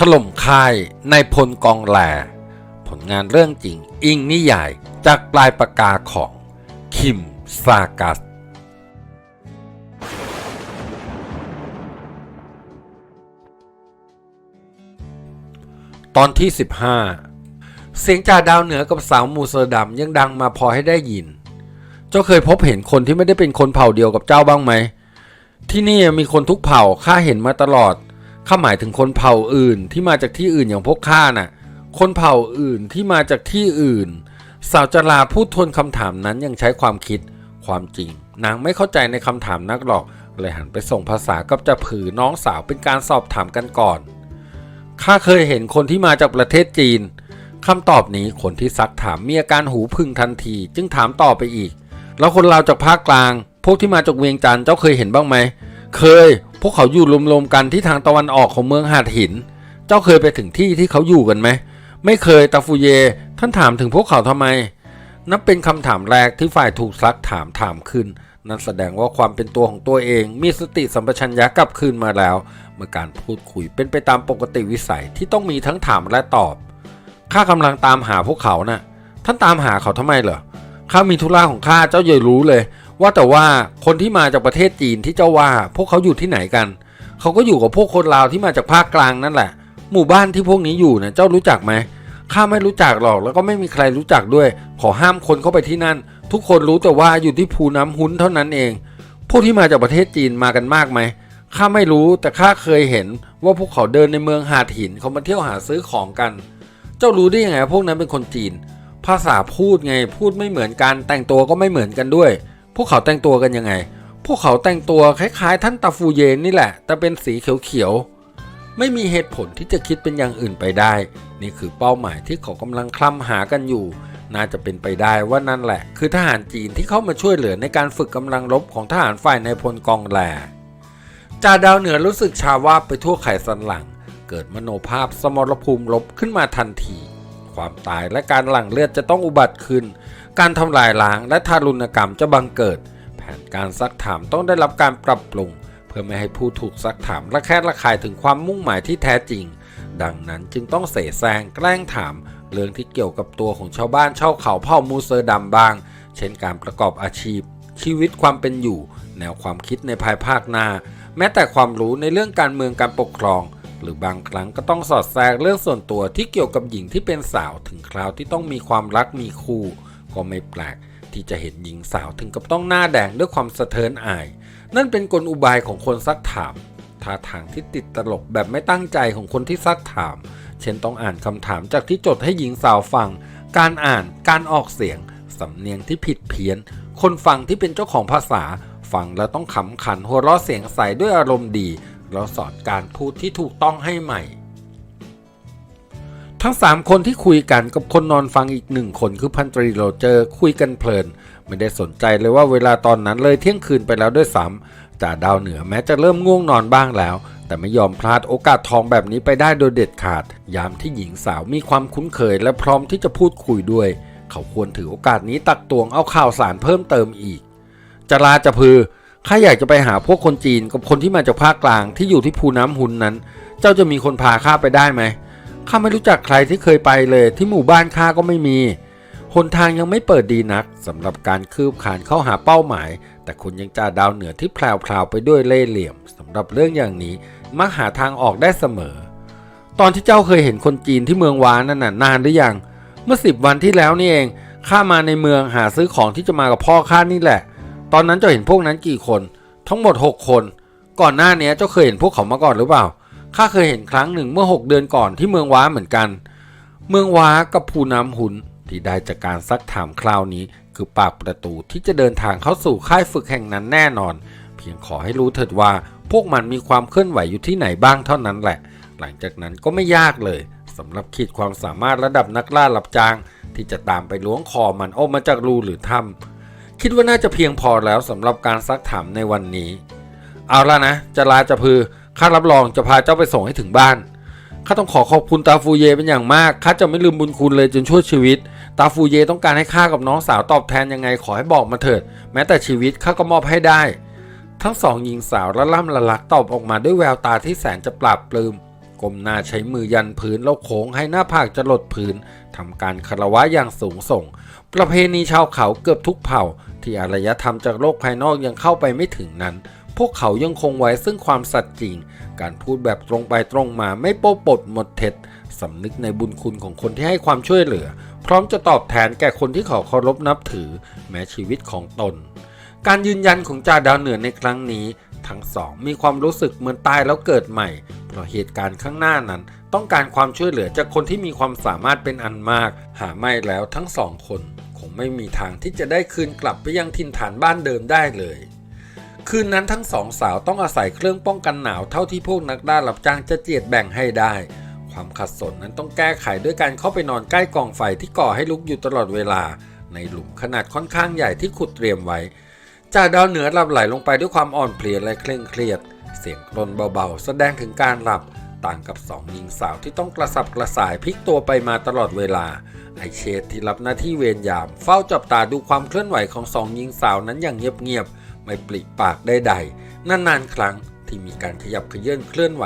ถล่มค่ายในพลกองแหลผลงานเรื่องจริงอิงนิยายจากปลายปากกาของคิมซากัส ตอนที่ 15 เสียงจ่าดาวเหนือกับสาวมูเซอร์ดำยังดังมาพอให้ได้ยิน เจ้าเคยพบเห็นคนที่ไม่ได้เป็นคนเผ่าเดียวกับเจ้าบ้างไหม ที่นี่มีคนทุกเผ่าข้าเห็นมาตลอด ข้าหมายถึงคนเผ่าอื่นที่มาจากที่อื่นอย่างพวกข้าน่ะ คนเผ่าอื่นที่มาจากที่อื่น สาวจลาพูดทวนคำถามนั้นยังใช้ความคิดความจริง นางไม่เข้าใจในคำถามนักหรอก เลยหันไปส่งภาษากับจ่าผือน้องสาวเป็นการสอบถามกันก่อน ข้าเคยเห็นคนที่มาจากประเทศจีนคำตอบนี้คนที่ซักถามมีอาการหูพึ่งทันที จึงถามต่อไปอีก แล้วคนเราจากภาคกลาง พวกที่มาจากเวียงจันทร์เจ้าเคยเห็นบ้างไหม เคย พวกเขาอยู่รวมๆกันที่ทางตะวันออกของเมืองหาดหิน เจ้าเคยไปถึงที่ที่เขาอยู่กันไหม ไม่เคยตาฟูเย ท่านถามถึงพวกเขาทำไม นับเป็นคำถามแรกที่ฝ่ายถูกซักถามถามขึ้น นั่นแสดงว่าความเป็นตัวของตัวเอง มีสติสัมปชัญญะกลับคืนมาแล้ว เมื่อการพูดคุยเป็นไปตามปกติวิสัยที่ต้องมีทั้งถามและตอบ ข้ากำลังตามหาพวกเขานะ่ะ ท่านตามหาเขาทำไมเหรอข้ามีธุระของข้าเจ้าเย่รู้เลย ว่าแต่ว่าคนที่มาจากประเทศจีนที่เจ้าว่า พวกเขาอยู่ที่ไหนกันเขาก็อยู่กับพวกคนลาวที่มาจากภาคกลางนั่นแหละ หมู่บ้านที่พวกนี้อยู่นะเจ้ารู้จักไหมข้าไม่รู้จักหรอกแล้วก็ไม่มีใครรู้จักด้วย ขอห้ามคนเข้าไปที่นั่น ทุกคนรู้แต่ว่าอยู่ที่ภูน้ำหุ้นเท่านั้นเอง พวกที่มาจากประเทศจีนมากันมากไหมข้าไม่รู้แต่ข้าเคยเห็นว่าพวกเขาเดินในเมืองหาดหินเขามาเที่ยวหาซื้อของกัน เจ้ารู้ได้ยังไงพวกนั้นเป็นคนจีน ภาษาพูดไงพูดไม่เหมือนกันแต่งตัวก็ไม่เหมือนกันด้วย พวกเขาแต่งตัวกันยังไง พวกเขาแต่งตัวคล้ายๆ ท่านตาฟูเยนนี่แหละ แต่เป็นสีเขียวๆ ไม่มีเหตุผลที่จะคิดเป็นอย่างอื่นไปได้ นี่คือเป้าหมายที่เขากำลังคลำหากันอยู่ น่าจะเป็นไปได้ว่านั่นแหละ คือทหารจีนที่เข้ามาช่วยเหลือในการฝึกกำลังรบของทหารฝ่ายในพลกองแหลจ่าดาวเหนือรู้สึกชาว่าบไปทั่วไขสันหลัง เกิดมโนภาพสมรภูมิรบขึ้นมาทันที ความตายและการหลั่งเลือดจะต้องอุบัติขึ้น การทำลายล้างและทารุณกรรมจะบังเกิด แผนการซักถามต้องได้รับการปรับปรุง เพื่อไม่ให้ผู้ถูกซักถามระแคะระคายถึงความมุ่งหมายที่แท้จริง ดังนั้นจึงต้องเสแสร้งแกล้งถาม เรื่องที่เกี่ยวกับตัวของชาวบ้านชาวเขาเผ่ามูเซอร์ดำบ้าง เช่นการประกอบอาชีพ ชีวิตความเป็นอยู่ แนวความคิดในภายภาคหน้า แม้แต่ความรู้ในเรื่องการเมืองการปกครองหรือบางครั้งก็ต้องสอดแทรกเรื่องส่วนตัวที่เกี่ยวกับหญิงที่เป็นสาวถึงคราวที่ต้องมีความรักมีคู่ ก็ไม่แปลกที่จะเห็นหญิงสาวถึงกับต้องหน้าแดงด้วยความสะเทินอาย นั่นเป็นกลอุบายของคนซักถามท่าทางที่ติดตลกแบบไม่ตั้งใจของคนที่ซักถาม เช่นต้องอ่านคำถามจากที่จดให้หญิงสาวฟัง การอ่าน การออกเสียง สำเนียงที่ผิดเพี้ยน คนฟังที่เป็นเจ้าของภาษา ฟังแล้วต้องขำขันหัวเราะเสียงใสด้วยอารมณ์ดี แล้วสอนการพูดที่ถูกต้องให้ใหม่ ทั้งสามคนที่คุยกันกับคนนอนฟังอีกหนึ่งคนคือพันตรีโรเจอร์คุยกันเพลิน ไม่ได้สนใจเลยว่าเวลาตอนนั้นเลยเที่ยงคืนไปแล้วด้วยซ้ำจ่าดาวเหนือแม้จะเริ่มง่วงนอนบ้างแล้ว แต่ไม่ยอมพลาดโอกาสทองแบบนี้ไปได้โดยเด็ดขาด ยามที่หญิงสาวมีความคุ้นเคยและพร้อมที่จะพูดคุยด้วย เขาควรถือโอกาสนี้ตักตวงเอาข่าวสารเพิ่มเติมอีกจะลาจะพือข้าอยากจะไปหาพวกคนจีนกับคนที่มาจากภาคกลางที่อยู่ที่ภูน้ำหุนนั้น เจ้าจะมีคนพาข้าไปได้ไหม ข้าไม่รู้จักใครที่เคยไปเลยที่หมู่บ้านข้าก็ไม่มีหนทางยังไม่เปิดดีนักสำหรับการคืบขานเข้าหาเป้าหมาย แต่คุณยังจ่าดาวเหนือที่แพรวๆไปด้วยเล่ห์เหลี่ยมสำหรับเรื่องอย่างนี้มักหาทางออกได้เสมอ ตอนที่เจ้าเคยเห็นคนจีนที่เมืองวานั่นน่ะนานหรือยัง เมื่อสิบวันที่แล้วนี่เองข้ามาในเมืองหาซื้อของที่จะมากับพ่อข้านี่แหละ ตอนนั้นเจ้าเห็นพวกนั้นกี่คน ทั้งหมด 6 คน ก่อนหน้านี้เจ้าเคยเห็นพวกเขามาก่อนหรือเปล่า ข้าเคยเห็นครั้งหนึ่งเมื่อ 6 เดือนก่อนที่เมืองว้าเหมือนกัน เมืองว้ากับภูน้ำหุนที่ได้จากการซักถามคราวนี้ คือปากประตูที่จะเดินทางเข้าสู่ค่ายฝึกแห่งนั้นแน่นอน เพียงขอให้รู้เถิดว่าพวกมันมีความเคลื่อนไหวอยู่ที่ไหนบ้างเท่านั้นแหละ หลังจากนั้นก็ไม่ยากเลยสำหรับขีดความสามารถระดับนักล่าหลับจาง ที่จะตามไปล้วงคอมันออกมาจากรูหรือถ้ำคิดว่าน่าจะเพียงพอแล้วสำหรับการซักถามในวันนี้ เอาละนะจะลาจะพือ ข้ารับรองจะพาเจ้าไปส่งให้ถึงบ้าน ข้าต้องขอขอบคุณตาฟูเยเป็นอย่างมาก ข้าจะไม่ลืมบุญคุณเลยจนชั่วชีวิต ตาฟูเยต้องการให้ข้ากับน้องสาวตอบแทนยังไงขอให้บอกมาเถิด แม้แต่ชีวิตข้าก็มอบให้ได้ ทั้งสองหญิงสาวละล่ำละลักตอบออกมาด้วยแววตาที่แสนจะปราบปลื้มก้มหน้าใช้มือยันพื้นแล้วโค้งให้หน้าผากจะหลดพื้นทำการคารวะอย่างสูงส่ง ประเพณีชาวเขาเกือบทุกเผ่า ที่อารยธรรมจากโลกภายนอกยังเข้าไปไม่ถึงนั้น พวกเขายังคงไว้ซึ่งความสัตย์จริง การพูดแบบตรงไปตรงมาไม่โป๊ปดหมดเท็จสำนึกในบุญคุณของคนที่ให้ความช่วยเหลือ พร้อมจะตอบแทนแก่คนที่เขาเคารพนับถือ แม้ชีวิตของตน การยืนยันของจ่าดาวเหนือในครั้งนี้ ทั้งสองมีความรู้สึกเหมือนตายแล้วเกิดใหม่ เพราะเหตุการณ์ข้างหน้านั้น ต้องการความช่วยเหลือจากคนที่มีความสามารถเป็นอันมาก หาไม่แล้วทั้งสองคน คงไม่มีทางที่จะได้คืนกลับไปยังถิ่นฐานบ้านเดิมได้เลย คืนนั้นทั้งสองสาวต้องอาศัยเครื่องป้องกันหนาวเท่าที่พวกนักล่ารับจ้างจะเจียดแบ่งให้ได้ ความขัดสนนั้นต้องแก้ไขด้วยการเข้าไปนอนใกล้กองไฟที่ก่อให้ลุกอยู่ตลอดเวลา ในหลุมขนาดค่อนข้างใหญ่ที่ขุดเตรียมไว้จ่าดาวเหนือหลับไหลลงไปด้วยความอ่อนเพลียและเคร่งเครียด เสียงกรนเบาๆ แสดงถึงการหลับ ต่างกับสองหญิงสาวที่ต้องกระสับกระส่ายพลิกตัวไปมาตลอดเวลา ไอเชษที่รับหน้าที่เวรยาม เฝ้าจับตาดูความเคลื่อนไหวของสองหญิงสาวนั้นอย่างเงียบๆ ไม่ปลิปากใดๆนานๆครั้งที่มีการขยับขยื่นเคลื่อนไหว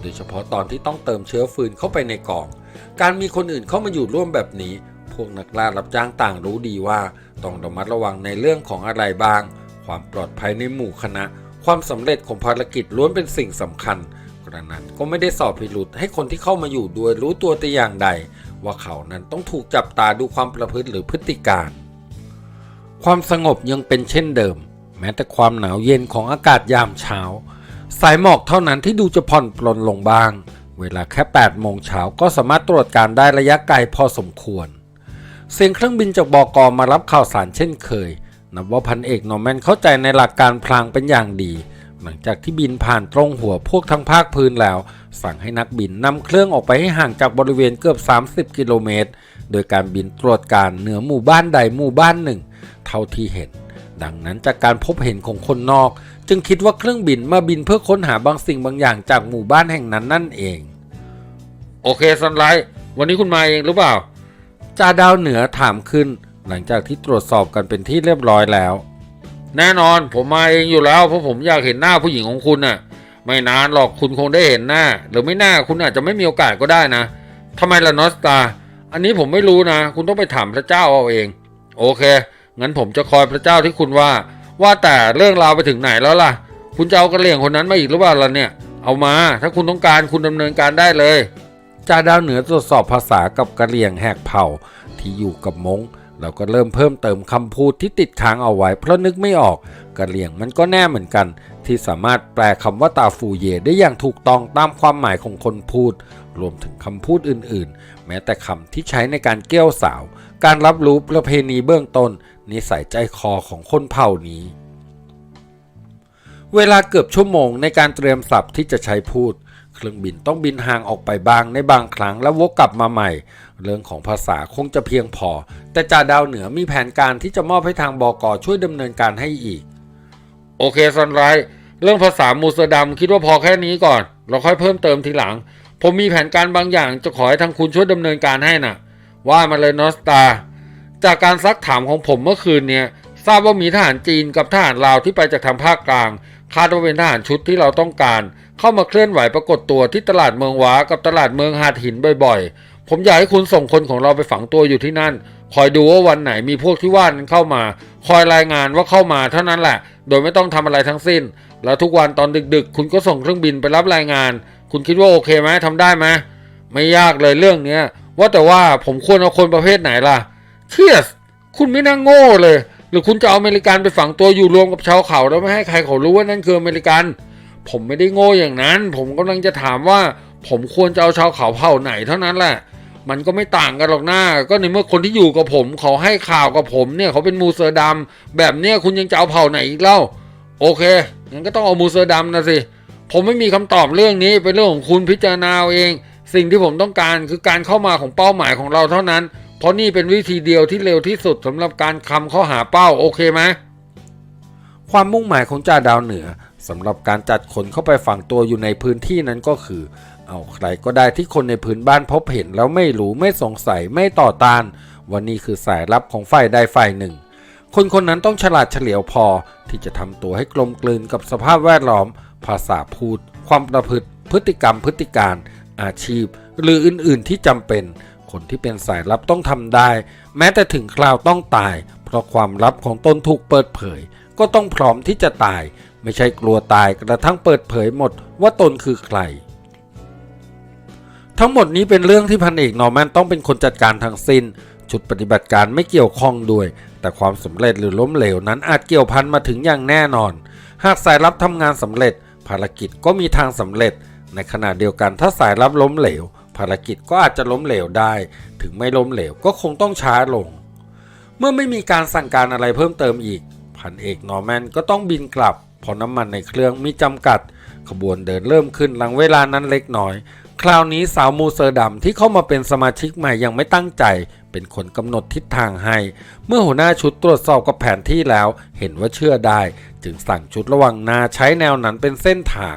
โดยเฉพาะตอนที่ต้องเติมเชื้อฟืนเข้าไปในกอง การมีคนอื่นเข้ามาอยู่ร่วมแบบนี้ พวกนักล่ารับจ้างต่างรู้ดีว่า ต้องระมัดระวังในเรื่องของอะไรบ้าง ความปลอดภัยในหมู่คณะ ความสำเร็จของภารกิจล้วนเป็นสิ่งสำคัญกระนั้นก็ไม่ได้สอบพิรุษให้คนที่เข้ามาอยู่ด้วยรู้ตัวแต่อย่างใด ว่าเขานั้นต้องถูกจับตาดูความประพฤติหรือพฤติการ ความสงบยังเป็นเช่นเดิม ม้แต่ความหนาวเย็นของอากาศยามเช้า สายหมอกเท่านั้นที่ดูจะผ่อนปลนลงบ้าง เวลาแค่ 8 โมงเช้าก็สามารถตรวจการได้ระยะไกลพอสมควร เสียงเครื่องบินจากบอกอมารับข่าวสารเช่นเคย นับว่าพันเอกนอร์แมนเข้าใจในหลักการพลางเป็นอย่างดี หลังจากที่บินผ่านตรงหัวพวกทั้งภาคพื้นแล้ว สั่งให้นักบินนำเครื่องออกไปให้ห่างจากบริเวณเกือบ 30 กิโลเมตร โดยการบินตรวจการเหนือหมู่บ้านใดหมู่บ้านหนึ่ง เท่าที่เห็น ดังนั้นจากการพบเห็นของคนนอก จึงคิดว่าเครื่องบินมาบินเพื่อค้นหาบางสิ่งบางอย่างจากหมู่บ้านแห่งนั้นนั่นเอง โอเคซันไลท์วันนี้คุณมาเองหรือเปล่าจ่าดาวเหนือถามขึ้น หลังจากที่ตรวจสอบกันเป็นที่เรียบร้อยแล้ว แน่นอนผมมาเองอยู่แล้วเพราะผมอยากเห็นหน้าผู้หญิงของคุณน่ะ ไม่นานหรอกคุณคงได้เห็นหน้า หรือไม่หน่าคุณอาจจะไม่มีโอกาสก็ได้นะทำไมล่ะนอสตาอันนี้ผมไม่รู้นะ คุณต้องไปถามพระเจ้าเอาเอง โอเค งั้นผมจะคอยพระเจ้าที่คุณว่า ว่าแต่เรื่องราวไปถึงไหนแล้วล่ะ คุณจะเอากระเหลี่ยงคนนั้นมาอีกหรือเปล่าล่ะเนี่ย เอามา ถ้าคุณต้องการคุณดำเนินการได้เลยจ่าดาวเหนือตรวจสอบภาษากับกระเหลี่ยงแหกเผ่าที่อยู่กับมงแล้วก็เริ่มเพิ่มเติมคำพูดที่ติดค้างเอาไว้ เพราะนึกไม่ออกกระเหลี่ยงมันก็แน่เหมือนกัน ที่สามารถแปลคำว่าตาฟูเยได้อย่างถูกต้องตามความหมายของคนพูด รวมถึงคำพูดอื่น ๆ แม้แต่คำที่ใช้ในการเกี้ยวสาว การรับรู้ประเพณีเบื้องต้น นิสัยใจคอของคนเผ่านี้ เวลาเกือบชั่วโมงในการเตรียมศัพท์ที่จะใช้พูด เครื่องบินต้องบินห่างออกไปบ้างในบางครั้งแล้ววกกลับมาใหม่ เรื่องของภาษาคงจะเพียงพอ แต่จ่าดาวเหนือมีแผนการที่จะมอบให้ทางบอกอช่วยดำเนินการให้อีก โอเคซันไรท์เรื่องภาษามูสดัมคิดว่าพอแค่นี้ก่อน เราค่อยเพิ่มเติมทีหลัง ผมมีแผนการบางอย่างจะขอให้ทางคุณช่วยดำเนินการให้น่ะ ว่ามาเลยนอสตา จากการซักถามของผมเมื่อคืนเนี่ยทราบว่ามีทหารจีนกับทหารลาวที่ไปจากทางภาคกลาง คาดว่าเป็นทหารชุดที่เราต้องการ เข้ามาเคลื่อนไหวปรากฏตัวที่ตลาดเมืองว้ากับตลาดเมืองหาดหินบ่อยๆ ผมอยากให้คุณส่งคนของเราไปฝังตัวอยู่ที่นั่น คอยดูว่าวันไหนมีพวกที่ว่านเข้ามา คอยรายงานว่าเข้ามาเท่านั้นแหละ โดยไม่ต้องทำอะไรทั้งสิ้น แล้วทุกวันตอนดึก ๆ คุณก็ส่งเครื่องบินไปรับรายงาน คุณคิดว่าโอเคไหมทำได้ไหมไม่ยากเลยเรื่องเนี้ยว่าแต่ว่าผมควรเอาคนประเภทไหนล่ะ เชียสคุณไม่น่าโง่เลย หรือคุณจะเอาอเมริกันไปฝังตัวอยู่รวมกับชาวเขาแล้วไม่ให้ใครเขารู้ว่านั่นคืออเมริกัน ผมไม่ได้โง่อย่างนั้น ผมกำลังจะถามว่า ผมควรจะเอาชาวเขาเผ่าไหนเท่านั้นแหละ มันก็ไม่ต่างกันหรอกหน้า ก็ในเมื่อคนที่อยู่กับผมเขาให้ข่าวกับผมเนี่ยเขาเป็นมูเซอร์ดำแบบเนี้ยคุณยังจะเอาเผ่าไหนอีกเล่า โอเคงั้นก็ต้องเอามูเซอร์ดำนะสิผมไม่มีคำตอบเรื่องนี้เป็นเรื่องของคุณพิจารณาเอง สิ่งที่ผมต้องการคือการเข้ามาของเป้าหมายของเราเท่านั้น เพราะนี่เป็นวิธีเดียวที่เร็วที่สุดสำหรับการคำข้าหาเป้าโอเคไหมความมุ่งหมายของจ่าดาวเหนือสำหรับการจัดคนเข้าไปฝังตัวอยู่ในพื้นที่นั้นก็คือ เอาใครก็ได้ที่คนในพื้นบ้านพบเห็นแล้วไม่รู้ไม่สงสัยไม่ต่อต้านว่านี่คือสายลับของฝ่ายใดฝ่ายหนึ่ง คนคนนั้นต้องฉลาดเฉลียวพอที่จะทำตัวให้กลมกลืนกับสภาพแวดล้อม ภาษาพูด ความประพฤติ พฤติกรรมพฤติการ อาชีพ หรืออื่น ๆ ที่จำเป็น คนที่เป็นสายลับต้องทำได้ แม้แต่ถึงคราวต้องตาย เพราะความลับของตนถูกเปิดเผย ก็ต้องพร้อมที่จะตาย ไม่ใช่กลัวตายกระทั่งเปิดเผยหมดว่าตนคือใคร ทั้งหมดนี้เป็นเรื่องที่พันเอกนอร์แมนต้องเป็นคนจัดการทั้งสิ้นชุดปฏิบัติการไม่เกี่ยวข้องด้วย แต่ความสำเร็จหรือล้มเหลวนั้นอาจเกี่ยวพันมาถึงอย่างแน่นอน หากสายลับทำงานสำเร็จ ภารกิจก็มีทางสำเร็จ ในขณะเดียวกันถ้าสายลับล้มเหลว ภารกิจก็อาจจะล้มเหลวได้ ถึงไม่ล้มเหลวก็คงต้องช้าลง เมื่อไม่มีการสั่งการอะไรเพิ่มเติมอีก พันเอกนอร์แมนก็ต้องบินกลับเพราะน้ำมันในเครื่องมีจำกัด ขบวนเดินเริ่มขึ้นหลังเวลานั้นเล็กน้อย คราวนี้สาวมูเซอร์ดัมที่เข้ามาเป็นสมาชิกใหม่ยังไม่ตั้งใจ เป็นคนกำหนดทิศทางให้ เมื่อหัวหน้าชุดตรวจสอบกับแผนที่แล้ว เห็นว่าเชื่อได้ จึงสั่งชุดระวังหนาใช้แนวนั้นเป็นเส้นทาง